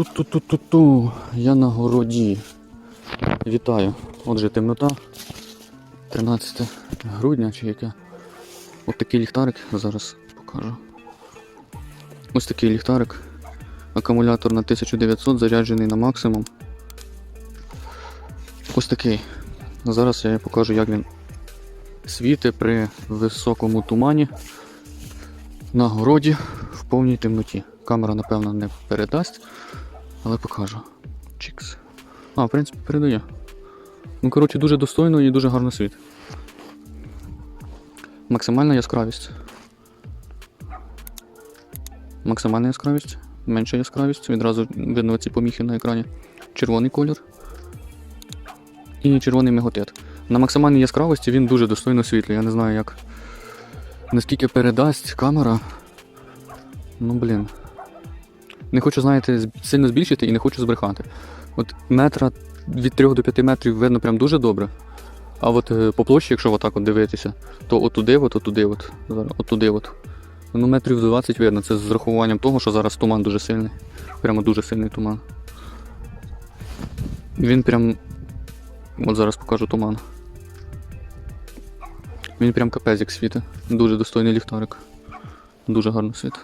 Ту-ту-ту-ту-ту. Я на городі. Вітаю. Отже, темнота. 13 грудня чи яке. От такий ліхтарик зараз покажу. Ось такий ліхтарик. Акумулятор на 1900 заряджений на максимум. Ось такий. Зараз я покажу, як він світить при високому тумані на городі в повній темноті. Камера, напевно, не передасть, але покажу. Чікс. А, в принципі, передає. Ну, коротше, дуже достойно і дуже гарно світ. Максимальна яскравість. Максимальна яскравість, менша яскравість. Відразу видно ці поміхи на екрані. Червоний колір. І червоний миготит. На максимальній яскравості він дуже достойно світлий. Я не знаю, як. Наскільки передасть камера. Ну, блін. Не хочу, знаєте, сильно збільшити і не хочу збрехати. От метра від 3 до 5 метрів видно прям дуже добре. А от е, по площі, якщо отак от дивитися, то отуди, от, отуди, от, отуди, от. Ну, метрів 20 видно. Це з рахуванням того, що зараз туман дуже сильний. Прямо дуже сильний туман. Він прям. От зараз покажу туман. Він прям капець як світить. Дуже достойний ліхтарик. Дуже гарно світить.